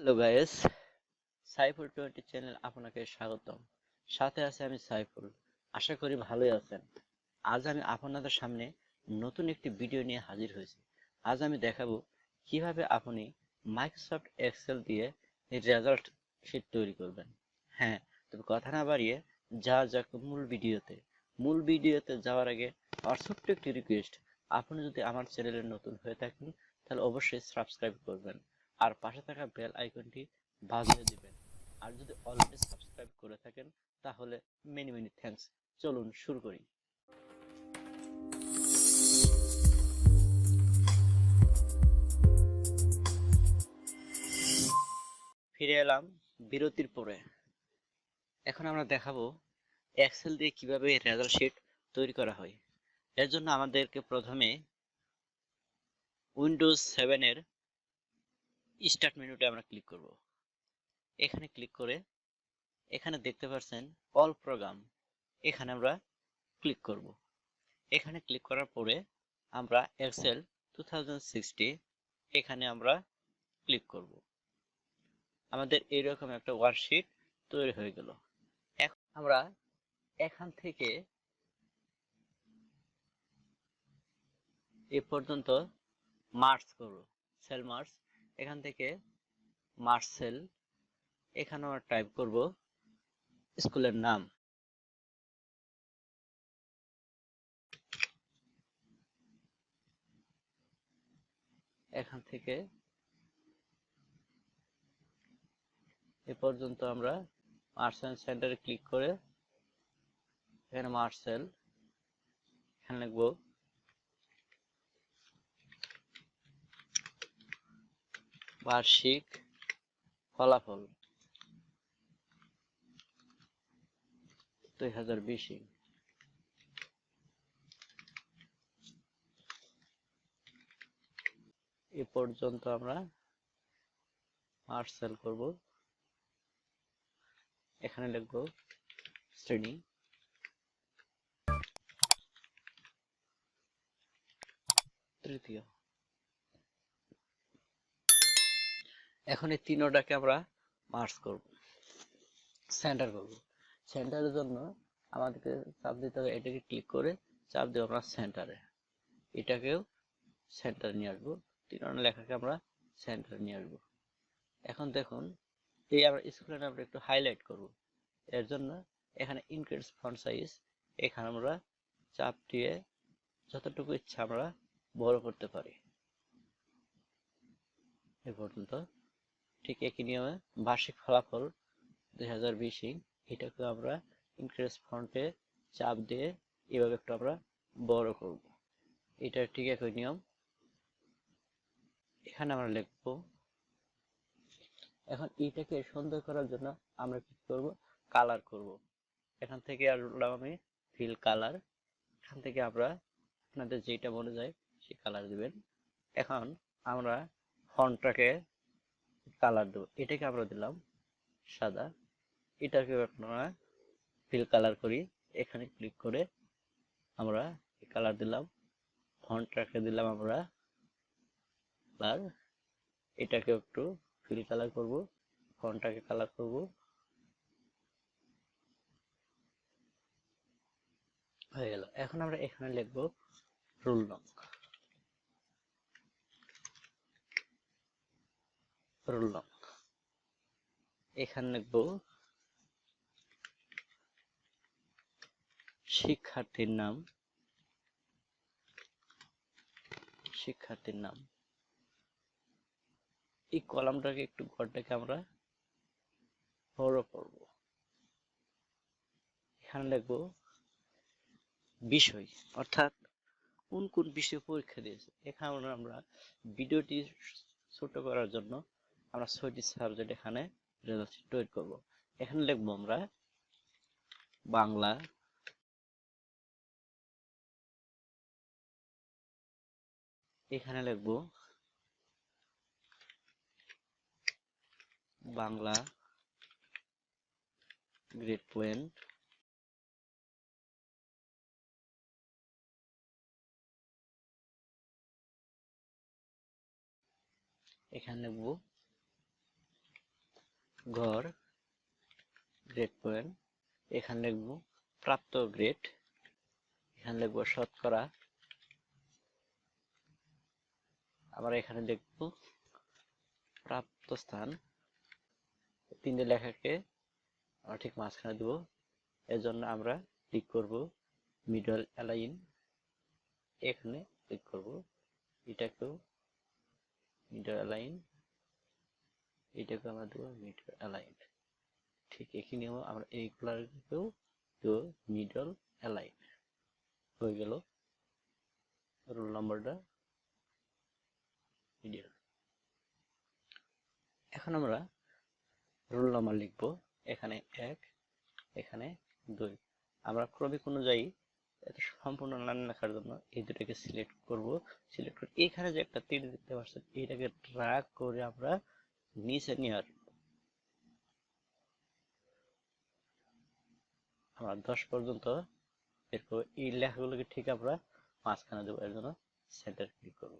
Hello guys Saiful twenty channel আপনাকে স্বাগতম। সাথে আছে আমি সাইফুল। আশা করি ভালোই আছেন। আজ আমি আপনাদের সামনে নতুন একটি ভিডিও নিয়ে হাজির হয়েছি। আজ আমি দেখাবো কীভাবে আপনি মাইক্রোসফট এক্সেল দিয়ে রেজাল্ট শিট তৈরি করবেন। হ্যাঁ তবে কথা না বাড়িয়ে যা যাক মূল ভিডিওতে মূল ভিডিওতে যাওয়ার আগে আমার ছোট্ট একটি রিকোয়েস্ট আপনি যদি আমার চ্যানেলে নতুন হয়ে থাকেন, তাহলে অবশ্যই সাবস্ক্রাইব করবেন। আর পাশে থাকা বেল আইকনটি বাজিয়ে দিবেন। আর যদি অলরেডি সাবস্ক্রাইব করে থাকেন, তাহলে মেনি মেনি থ্যাঙ্কস চলুন শুরু করি। ফিরে এলাম বিরতির পরে। এখন আমরা দেখাবো এক্সেল দিয়ে কীভাবে রেজাল্ট শিট তৈরি করা হয়। এর জন্য আমাদেরকে প্রথমে উইন্ডোজ সেভেনের স্টার্ট মেনুতে আমরা ক্লিক করব। এখানে ক্লিক করে এখানে দেখতে পাচ্ছেন অল প্রোগ্রাম এখানে আমরা ক্লিক করব। এখানে ক্লিক করার পরে আমরা এক্সেল টু এখানে আমরা ক্লিক করব। আমাদের এইরকম একটা ওয়ার্কশিট তৈরি হয়ে গেল। এখন আমরা এখান থেকে এ পর্যন্ত মার্চ করব। সেল মার্চ এখান থেকে মার্সেল এখানে আমরা টাইপ করব স্কুলের নাম। এখান থেকে এ পর্যন্ত আমরা মার্সেল সেন্টারে ক্লিক করে এখানে মার্সেল, এখানে লিখব বার্ষিক ফলাফল দুই হাজার এ পর্যন্ত আমরা মার্সেল করব। এখানে লিখব শ্রেণি। তৃতীয়। এখন এই তিনোটাকে আমরা মার্চ করব সেন্টার করব। সেন্টারের জন্য আমাদেরকে চাপ দিতে হবে, এটাকে ক্লিক করে চাপ দেবো আমরা সেন্টারে এটাকেও সেন্টার নিয়ে আসব, তিনটা লেখাকে আমরা সেন্টার নিয়ে আসব। এখন দেখুন, এই আমরা স্কুলের আমরা একটু হাইলাইট করব। এর জন্য এখানে ইনক্রিজ ফন্ট সাইজ এখানে আমরা চাপ দিয়ে যতটুকু ইচ্ছা আমরা বড় করতে পারি। এ পর্যন্ত ঠিক একই নিয়মে বার্ষিক ফলাফল দুই হাজার বিশে এটাকে আমরা ইনক্রিজ ফন্টে চাপ দিয়ে এভাবে একটু আমরা বড় করব। এটা ঠিক একই নিয়ম। এখানে আমরা লিখব, এখন এটাকে সুন্দর করার জন্য আমরা কি করব? কালার করব। এখান থেকে আসলাম আমি ফিল কালার এখান থেকে আমরা আপনাদের যেটা মনে যায় সেই কালার দিবেন। এখন আমরা ফন্টটাকে কালার দেবো। এটাকে আমরা দিলাম, সাদা। এটাকে আপনারা ফিল কালার করি। এখানে ক্লিক করে আমরা কালার দিলাম। ফন্টটাকে দিলাম আমরা। আর এটাকে একটু ফিল কালার করব। ফন্টটাকে কালার করব। হয়ে গেল। এখন আমরা এখানে লিখব রুল নং রোল নং এখানে লিখব শিক্ষার্থীর নাম। শিক্ষার্থীর নাম। এই কলামটাকে একটু ঘরটাকে আমরা বড় করব। এখানে লিখব বিষয়, অর্থাৎ কোন কোন বিষয়ে পরীক্ষা দিয়েছে। এখানে আমরা ভিডিওটি ছোট করার জন্য আমরা ছয়টি সাবজেক্ট এখানে রেজাল্ট তৈরি করব। এখানে লিখব আমরা বাংলা এখানে লিখব বাংলা গ্রেড পয়েন্ট এখানে লিখব গড় গ্রেড পয়েন্ট এখানে লিখব প্রাপ্ত গ্রেড এখানে লিখব শতকরা, আবার এখানে লিখব প্রাপ্ত স্থান তিনটে লেখাকে ঠিক মাঝখানে দেবো এর জন্য আমরা ক্লিক করব মিডল অ্যালাইন এখানে ক্লিক করব, এটাকেও মিডল অ্যালাইন এটাকে আমরা দেবো মিডল অ্যালাইন ঠিক এখানেও আমরা এইগুলাকেও দেবো মিডল অ্যালাইন হয়ে গেল রোল নাম্বারটা মিডল এখন আমরা রোল নাম্বার লিখব, এখানে এক, এখানে দুই। আমরা ক্রমিক অনুযায়ী এটা সম্পূর্ণ নাম লেখার জন্য এই দুটাকে সিলেক্ট করব। সিলেক্ট করে এখানে যে একটা তীর দেখতে পাচ্ছেন, এটাকে ড্রাগ করে আমরা নিচে আসব আমরা দশ পর্যন্ত করব। এই লেখাগুলোকে ঠিক আমরা মাঝখানে দেবো, এর জন্য সেন্টার ক্লিক করব।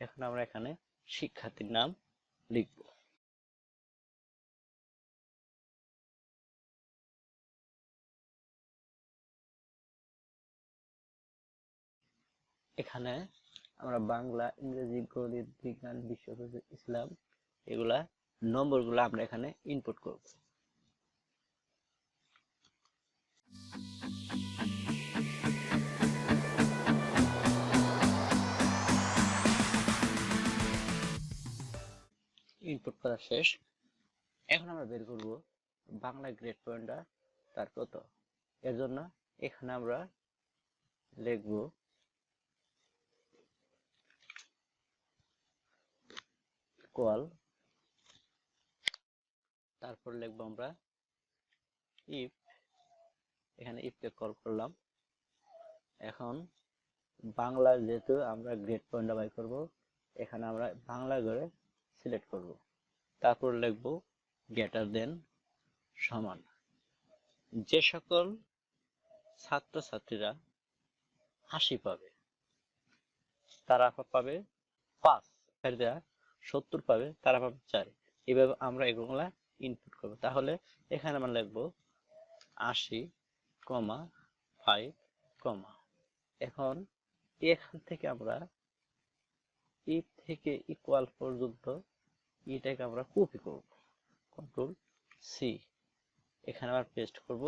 এখন আমরা এখানে শিক্ষার্থীর নাম লিখব। এখানে আমরা বাংলা, ইংরেজি, গণিত, বিজ্ঞান বিশ্ব ইসলাম এগুলা নম্বরগুলো আমরা এখানে ইনপুট করব। ইনপুট করা শেষ। এখন আমরা বের করব বাংলা গ্রেড পয়েন্টটা তার কত? এর জন্য এখানে আমরা লিখব কল তারপর লিখব আমরা ইফ এখানে ইফকে কল করলাম। এখন বাংলা যেহেতু আমরা গ্রেড পয়েন্ট বাই করব, এখানে আমরা বাংলা করে সিলেক্ট করব। তারপর লিখব গ্রেটার দেন সমান। যে সকল ছাত্রছাত্রীরা আশি পাবে, তারা পাবে পাঁচ সত্তর পাবে, তারা পাবে চার। এভাবে আমরা এগুলা ইনপুট করব। তাহলে এখানে আমরা লিখব আশি কমা ফাইভ কমা। এখন এখান থেকে আমরা ইফ থেকে ইকুয়াল পর্যন্ত এটাকে আমরা কপি করব। কন্ট্রোল সি এখানে আবার পেস্ট করব।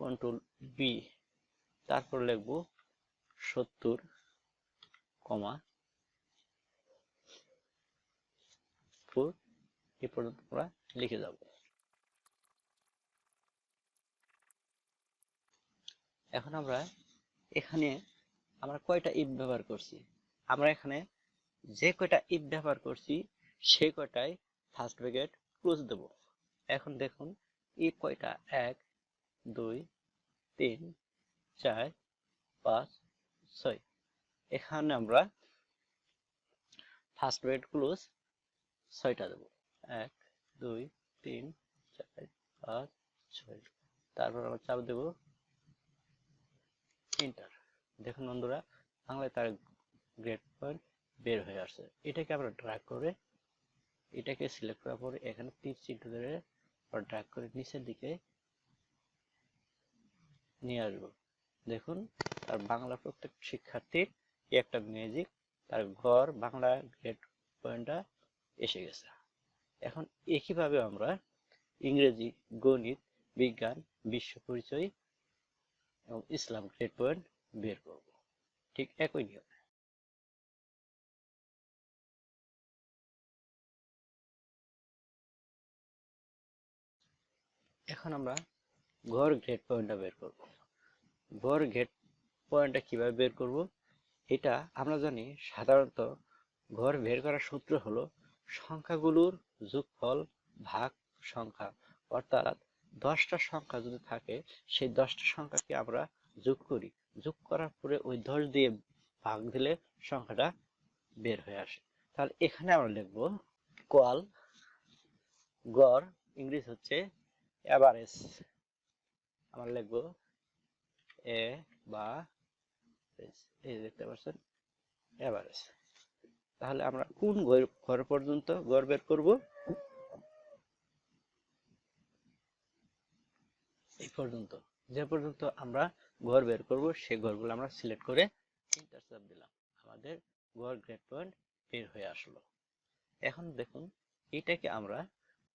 কন্ট্রোল বি তারপর লিখব সত্তর কমা ফোর এ পর্যন্ত আমরা লিখে যাব। এখন আমরা এখানে আমরা কয়টা ইফ ব্যবহার করছি? আমরা এখানে যে কয়টা ইফ ব্যবহার করছি, সে কয়টাই ফার্স্ট ব্র্যাকেট ক্লোজ দেব। এখন দেখুন ইফ কয়টা? এক, দুই, তিন, চার, পাঁচ, ছয়। এখানে আমরা ফার্স্ট ব্র্যাকেট ক্লোজ ছয়টা দেবো। এক, দুই, তিন, চার, পাঁচ, ছয়। তারপর আমরা চাপ দেবো এন্টার দেখুন বন্ধুরা, বাংলায় তার গ্রেড পয়েন্ট বের হয়ে আসছে। এটাকে আমরা ড্রাগ করে, এটাকে সিলেক্ট করার পরে এখানে তীর চিহ্ন ধরে ড্রাগ করে নিচের দিকে নিয়ে আসব। দেখুন, তার বাংলা প্রত্যেক শিক্ষার্থীর একটা ম্যাজিক তার ঘর বাংলা গ্রেড পয়েন্টটা এসে গেছে। এখন একইভাবে আমরা ইংরেজি, গণিত, বিজ্ঞান, বিশ্ব পরিচয় এবং ইসলাম গ্রেড পয়েন্ট বের করব। ঠিক একই নিয়ম। এখন আমরা ঘর গ্রেড পয়েন্টটা বের করব। ঘর গ্রেড পয়েন্টটা কীভাবে বের করব? এটা আমরা জানি সাধারণত ঘর বের করার সূত্র হলো সংখ্যাগুলোর যোগফল ভাগ সংখ্যা। অর্থাৎ দশটা সংখ্যা যদি থাকে, সেই দশটা সংখ্যাকে আমরা যোগ করি। যোগ করার পরে ওই দশ দিয়ে ভাগ দিলে সংখ্যাটা বের হয়ে আসে। তাহলে এখানে আমরা লিখব কোয়াল গড় ইংলিশ হচ্ছে অ্যাভারেজ আমরা লিখব এ বা এই দেখতে পাচ্ছেন অ্যাভারেজ তাহলে আমরা কোন ঘর পর্যন্ত গড় বের করব? এই পর্যন্ত। যে পর্যন্ত আমরা ঘর বের করব সেই ঘরগুলো আমরা সিলেক্ট করে ইন্টার চাপ দিলাম। আমাদের ঘর গ্রেড পয়েন্ট বের হয়ে আসলো। এখন দেখুন, এটাকে আমরা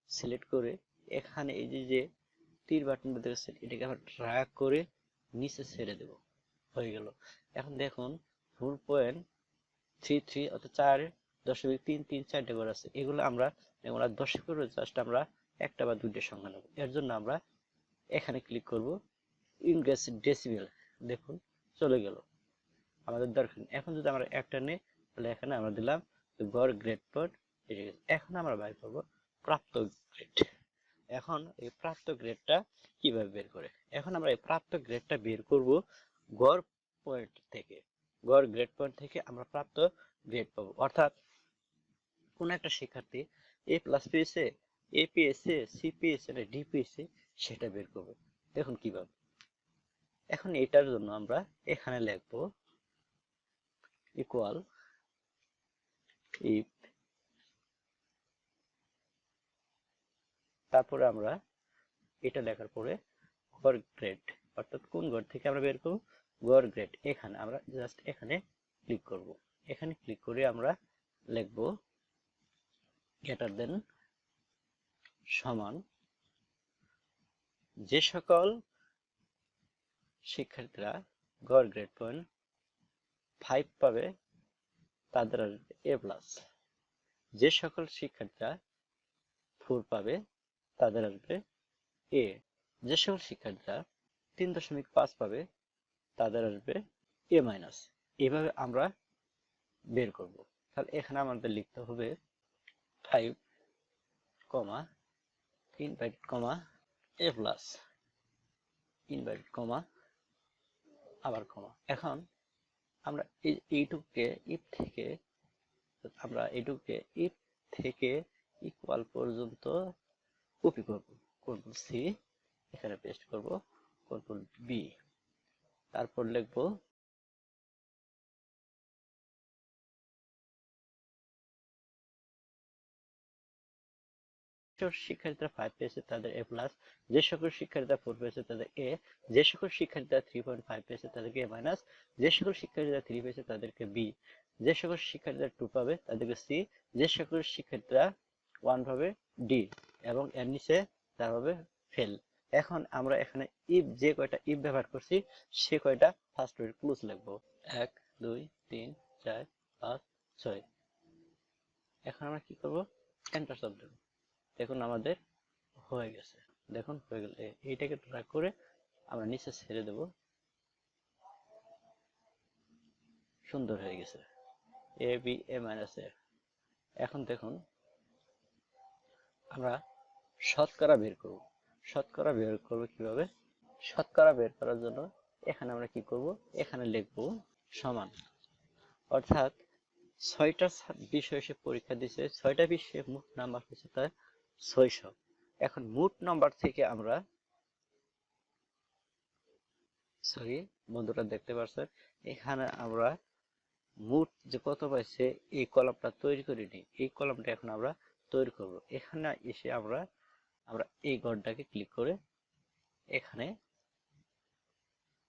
সিলেক্ট করে এখানে এই যে যে তীর বাটনটা দেখছেন, এটাকে আমরা ড্র্যাগ করে নিচে ছেড়ে দেব। হয়ে গেল। এখন দেখুন ফোর পয়েন্ট থ্রি থ্রি অর্থাৎ চার দশমিক তিন তিন চারটে ঘর আছে। এগুলো আমরা দশকের জাস্ট আমরা একটা বা দুইটা সংখ্যা নেব। এর জন্য আমরা এখানে ক্লিক করব ইনগ্রেস ডেসিবেল দেখুন, চলে গেল। আমাদের দরকার। এখন যদি আমরা একটা নেই, তাহলে এখানে আমরা দিলাম গড় গ্রেড পয়েন্ট এখন আমরা বাইর করব প্রাপ্ত গ্রেড এখন এই প্রাপ্ত গ্রেডটা কীভাবে বের করে? এখন আমরা এই প্রাপ্ত গ্রেডটা বের করব গড় পয়েন্ট থেকে। গড় গ্রেড পয়েন্ট থেকে আমরা প্রাপ্ত গ্রেড পাবো। অর্থাৎ কোন একটা শিক্ষার্থী এ প্লাস পেয়েছে এ পেয়েছে সি পেয়েছে না ডি পেয়েছে সেটা বের করবে। দেখুন কীভাবে। এখন এটার জন্য আমরা এখানে লিখব ইকুয়াল ইফ তারপরে আমরা এটা লেখার পরে গড় গ্রেড অর্থাৎ কোন গড় থেকে আমরা বের করব? গড় গ্রেড এখানে, আমরা জাস্ট এখানে ক্লিক করব। এখানে ক্লিক করে আমরা লিখব গ্রেটার দেন সমান যে সকল শিক্ষার্থীরা গড় গ্রেড পয়েন্ট ফাইভ পাবে, তাদের এ প্লাস যে সকল শিক্ষার্থীরা ফোর পাবে, তাদের আসবে এ যে সকল শিক্ষার্থীরা তিন দশমিক পাঁচ পাবে তাদের আসবে এ মাইনাস এভাবে আমরা বের করব। তাহলে এখানে আমাদের লিখতে হবে five comma invited comma A plus invited comma আবার কমা এখন আমরা এই, এইটুকুকে ইফ থেকে, আমরা এইটুকুকে ইফ থেকে ইকুয়াল পর্যন্ত কপি করব। কন্ট্রোল সি এখানে পেস্ট করব। কন্ট্রোল বি তারপর লিখব শিক্ষার্থীরা ফাইভ পেয়েছে তাদের এ প্লাস যে সকল শিক্ষার্থীরা ফোর পেয়েছে তাদের এ যে সকল শিক্ষার্থীরা থ্রি পয়েন্ট ফাইভ পেয়েছে তাদেরকে এ মাইনাস যে সকল শিক্ষার্থীরা থ্রি পেয়েছে তাদেরকে বি যে সকল শিক্ষার্থীরা টু পাবে তাদেরকে সি যে সকল শিক্ষার্থীরা ওয়ান পাবে ডি এবং এর নিচে তার হবে ফেল এখন আমরা এখানে ইফ যে কয়টা ইফ ব্যবহার করছি, সে কয়টা ফার্স্ট ওয়ের ক্লোজ লিখব। এক, দুই, তিন, চার, পাঁচ, ছয়। এখন আমরা কি করব? এন্টার চাপ দেবো। দেখুন আমাদের হয়ে গেছে। দেখুন হয়ে গেল। এইটাকে ড্রাগ করে আমরা নিচে ছেড়ে দেব। সুন্দর হয়ে গেছে। এ বি এ মাইনাস এ এখন দেখুন আমরা শতকরা বের করব। শতকরা বের করব কীভাবে? শতকরা বের করার জন্য এখানে আমরা কি করব? এখানে লিখব সমান। অর্থাৎ ছয়টা বিষয় সে পরীক্ষা দিছে, ছয়টা বিষয়ে মোট নাম্বার হয়েছে তার ছয়শো। এখন মোট নাম্বার থেকে আমরা সরি, বন্ধুরা দেখতে পাচ্ছেন এখানে আমরা মোট যে কত পাইছে, এই কলামটা তৈরি করিনি। এই কলামটা এখন আমরা তৈরি করব। এখানে এসে আমরা আমরা এই ঘরটাকে ক্লিক করে এখানে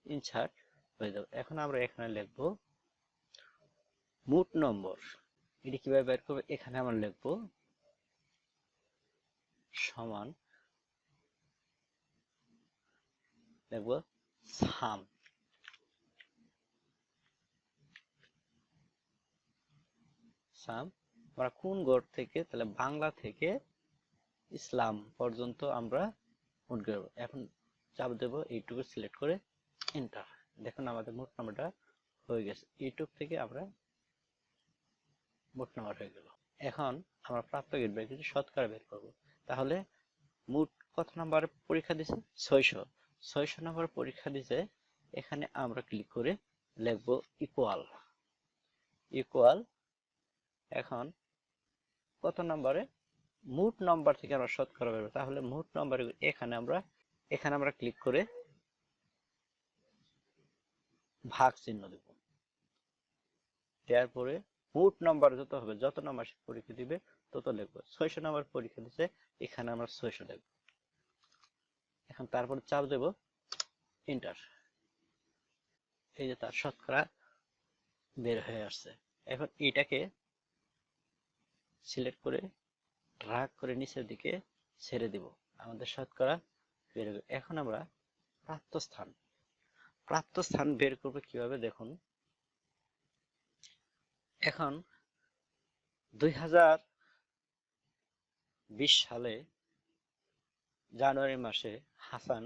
ইনসার্ট হয়ে যাবে। এখন আমরা এখানে লিখব মোট নম্বর। এটি কীভাবে বের করবে? এখানে আমরা লিখব সমান লিখব সাম সাম আমরা কোন গড় থেকে, তাহলে বাংলা থেকে ইসলাম পর্যন্ত আমরা মোট করব এখন চাপ দেব এইটুকু সিলেক্ট করে এন্টার দেখুন আমাদের মোট নাম্বারটা হয়ে গেছে। ইউটিউব থেকে আমরা মোট নাম্বার হয়ে গেল। এখন আমরা প্রাপ্ত গেট বের করছি শতকরা বের করব। তাহলে মোট কত নাম্বার পরীক্ষা দিছে? ছয়শো। ছয়শো নাম্বার পরীক্ষা দিছে, এখানে আমরা ক্লিক করে লিখব ইকুয়াল ইকুয়াল এখন কত নম্বরে মোট নাম্বার থেকে আমরা শতকরা বের। তাহলে মোট নাম্বার এখানে আমরা এখানে আমরা ক্লিক করে ভাগ চিহ্ন দেব। দেওয়ার পরে মোট নাম্বার যত হবে, যত নাম্বার সে পরীক্ষা দিবে, তত লিখব ছয়শো নাম্বার পরীক্ষা দিছে, এখানে আমরা ছয়শো লিখব এখন তারপর চাপ দেব এন্টার এই যে তার শতকরা বের হয়ে আসছে। এখন এটাকে সিলেক্ট করে ড্রাগ করে নিচের দিকে ছেড়ে দিব। আমাদের শতকরা বের হবে এখন আমরা প্রাপ্ত স্থান প্রাপ্ত স্থান বের করবে কীভাবে দেখুন। এখন দুই হাজার বিশ সালে জানুয়ারি মাসে হাসান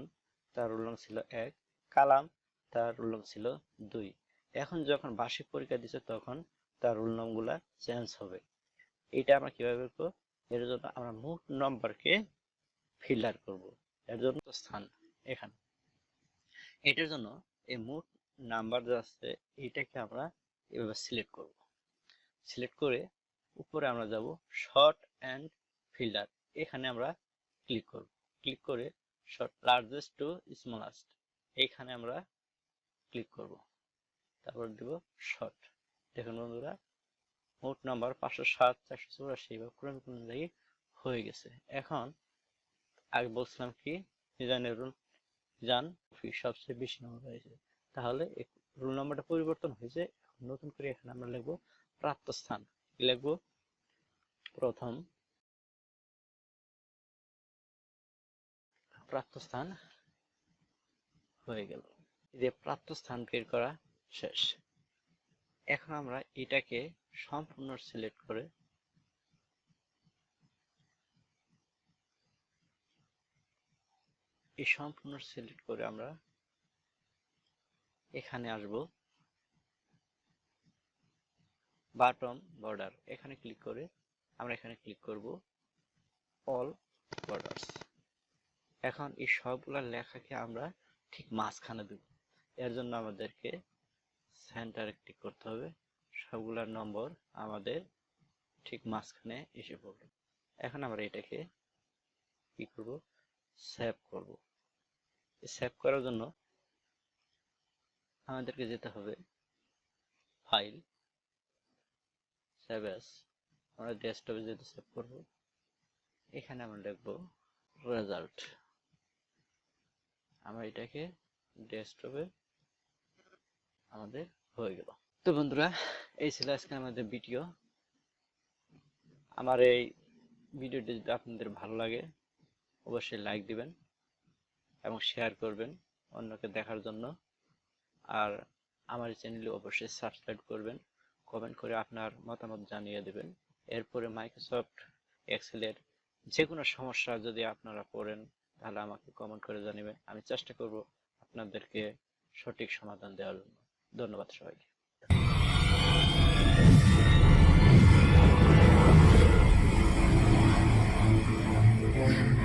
তার নং ছিল এক, কালাম তার উল্লং ছিল দুই। এখন যখন বার্ষিক পরীক্ষা দিচ্ছে তখন তার রোল নংগুলা চেঞ্জ হবে। এটা আমরা কীভাবে করব? এর জন্য আমরা মোট নম্বরকে ফিল্টার করব। এর জন্য স্থান এখানে। এটার জন্য এই মোট নাম্বার যা আছে এটাকে আমরা এভাবে সিলেক্ট করব। সিলেক্ট করে উপরে আমরা যাব শর্ট অ্যান্ড ফিল্টার এখানে আমরা ক্লিক করব। ক্লিক করে শর্ট লার্জেস্ট টু স্মলাস্ট এইখানে আমরা ক্লিক করব। তারপর দিব শর্ট দেখুন বন্ধুরা মোট নাম্বার পাঁচশো সাত, চারশো চৌরাশি বা ক্রমিক অনুযায়ী হয়ে গেছে। এখন আগে বলছিলাম কি মিজানের জান সবচেয়ে বেশি নম্বর হয়েছে। তাহলে রুল নাম্বারটা পরিবর্তন হয়েছে নতুন করে এখানে আমরা লিখব প্রাপ্ত স্থান। লিখব? প্রথম প্রাপ্ত স্থান হয়ে গেল। যে প্রাপ্ত স্থান বের করা শেষ। এখন আমরা এটাকে সম্পূর্ণ সিলেক্ট করে এই সম্পূর্ণ সিলেক্ট করে আমরা এখানে আসব। বাটম বর্ডার এখানে ক্লিক করে আমরা এখানে ক্লিক করব। অল বর্ডার্স এখন এই সবগুলা লেখাকে আমরা ঠিক মাঝখানে দেব। এর জন্য আমাদেরকে সেন্টারে ক্লিক করতে হবে। সবগুলার নম্বর আমাদের ঠিক মাঝখানে এসে পড়বে। এখন আমরা এটাকে কি করব? সেভ করব। সেভ করার জন্য আমাদেরকে যেতে হবে ফাইল সেভ আমরা ডেস্কটপে যেতে সেভ করব, এখানে আমরা লিখব রেজাল্ট আমরা এটাকে ডেস্কটপে আমাদের হয়ে গেল। তো বন্ধুরা, এই ছিল আজকে আমাদের ভিডিও আমার এই ভিডিওটি যদি আপনাদের ভালো লাগে, অবশ্যই লাইক দিবেন এবং শেয়ার করবেন অন্যকে দেখার জন্য। আর আমার চ্যানেলে অবশ্যই সাবস্ক্রাইব করবেন কমেন্ট করে আপনার মতামত জানিয়ে দেবেন। এরপরে মাইক্রোসফট এক্সেলের যে কোনো সমস্যা যদি আপনারা পড়েন, তাহলে আমাকে কমেন্ট করে জানাবেন। আমি চেষ্টা করব আপনাদেরকে সঠিক সমাধান দেওয়ার জন্য। ধন্যবাদ সবাইকে। morning.